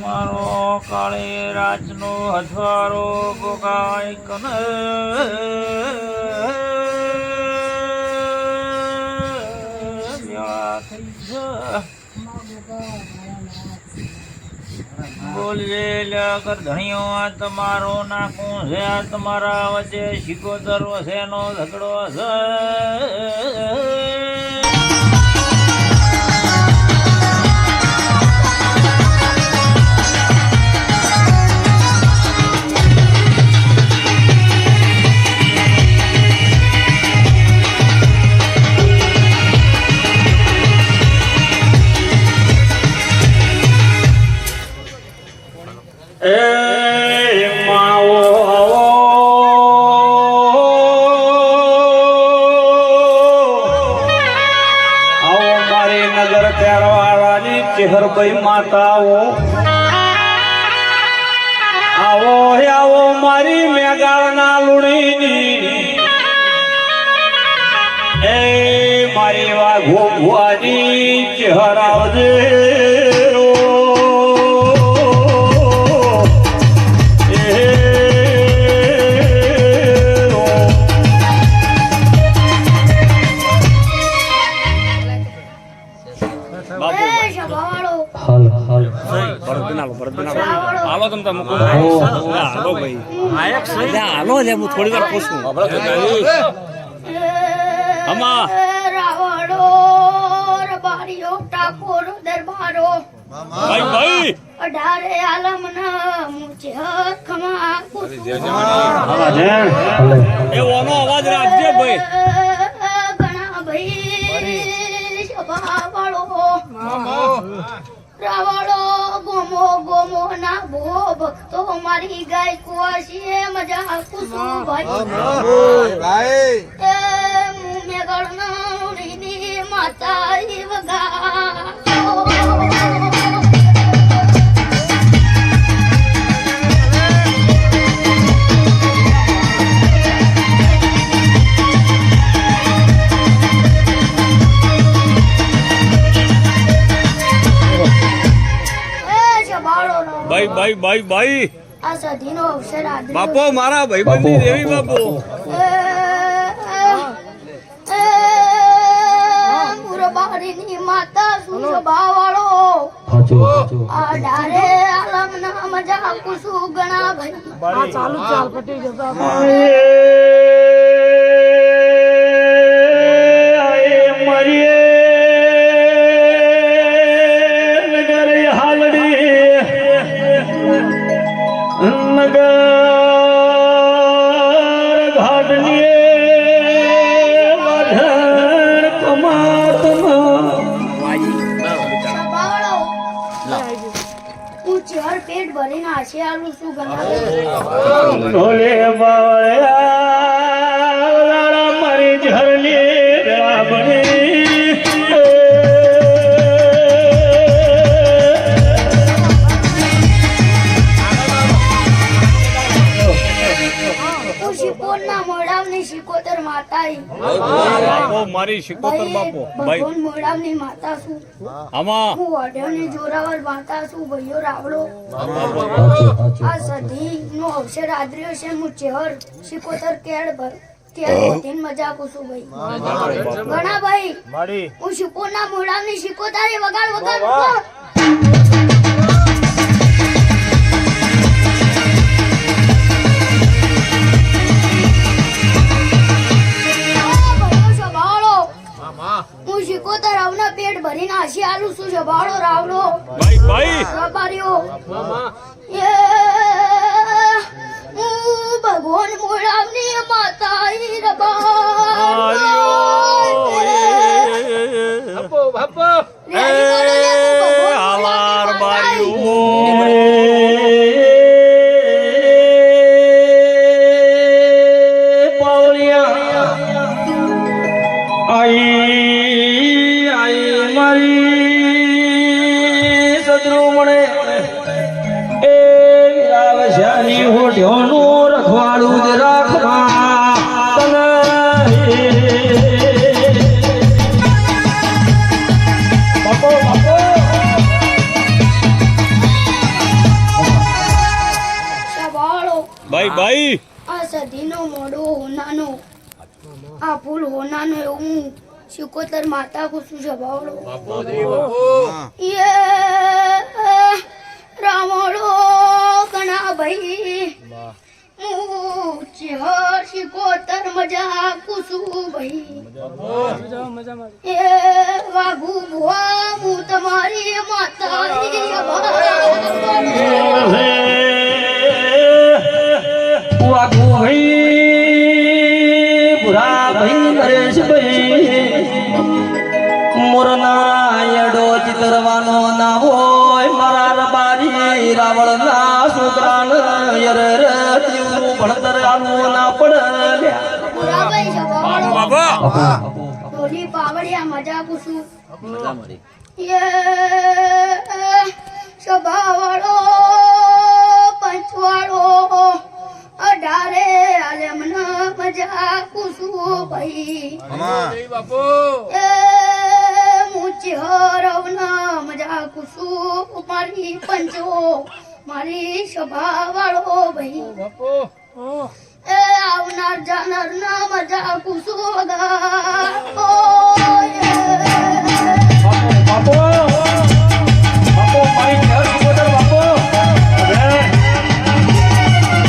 મારો કાળે રાજનો હથવારો ગોગાય કન મેળા થઈ જા બોલજે લગર ધણીઓ આ તમારો નાખું છે આ તમારા વચ્ચે શિકોતર વસેનો ઝઘડો છે. નગર ત્યારવાળાની ચેહરભાઈ માતાઓ? આવો હે, આવો મારી મેગાળના લુણીની. એ મારી વાઘો ભુવાની ચેહર આવજે. હાલો તમ તાર હાલો ભાઈ. હાલો લે હું થોડી વાર પૂછું. અમા. એ રાવણો રબારીઓ ટાકોર દરબારો. ભાઈ ભાઈ. અઢારે આલમના મુજે ખમા કુસુમ એ ઓનો અવાજ રાખજે ભાઈ. ઘણા ભાઈ શભાવાળો રાવણો ભક્તો મારી ગાય કુવાશીએ મજા કુસુમ ભાઈ. ભાઈ. ગણની માતા ભાઈ ભાઈ ભાઈ. આ સધીનો અવસર આદર્યો બાપો મારા ભાઈબંધી દેવી બાપુ માતા હાચો હાચો. આ ડારે આલમના મજા કુસુ ગણા ભાઈ સ્વભાવવાળો ચાર પેટ ભરીને આશી આલું છું ગણા ઢોલે બાવળા મારી ઝરલી રામણી શિકોતર માતા મારી શિકોતર બાપો. ભગવાન ભાઈ. ની માતા છું. આમાં. હું વાઢ્યોની જોરાવર માતા છું ભાઈઓ રાવળો. આ સધી નો અવસર આદર્યો છે હું ચેહર શિકોતર કેળ ભર કેળ ભટીન મજા કુસું ભાઈ. ઘણા ભાઈ. હું શિકોના મોડાની શિકોતારી વગાડ વગાડ. સંભાળો રાવલો ભાઈ ભાઈ. રબારીઓ. એ ભગવાન મોરાવની માતા ઈ રબારીઓ. એ હાલાર બારીઓ. આઈ આઈ મારી. આ મોડો હોનાનો. આ ફૂલ હોનાનો એવું શિકોતર માતા કુસુ સ્વભાવડો યે રામડો ઘણા ભાઈ. શિકોતર મજા કુસુ ભાઈ. એ વાઘુ ભુવા, હું તમારી માતા ચિતરવાનો ના હોય મારા રબારી રાવણ ના છોકરાને યર તીવું ભણતર આનું ના પડે મજા યે અઢારે કુસુ ભાઈ. એ મુચી હરવના મજા કુસુ મારી પંચો મારી સ્વભાવવાળો ભાઈ. એ આવનાર જાનાર ના મજા કુસુ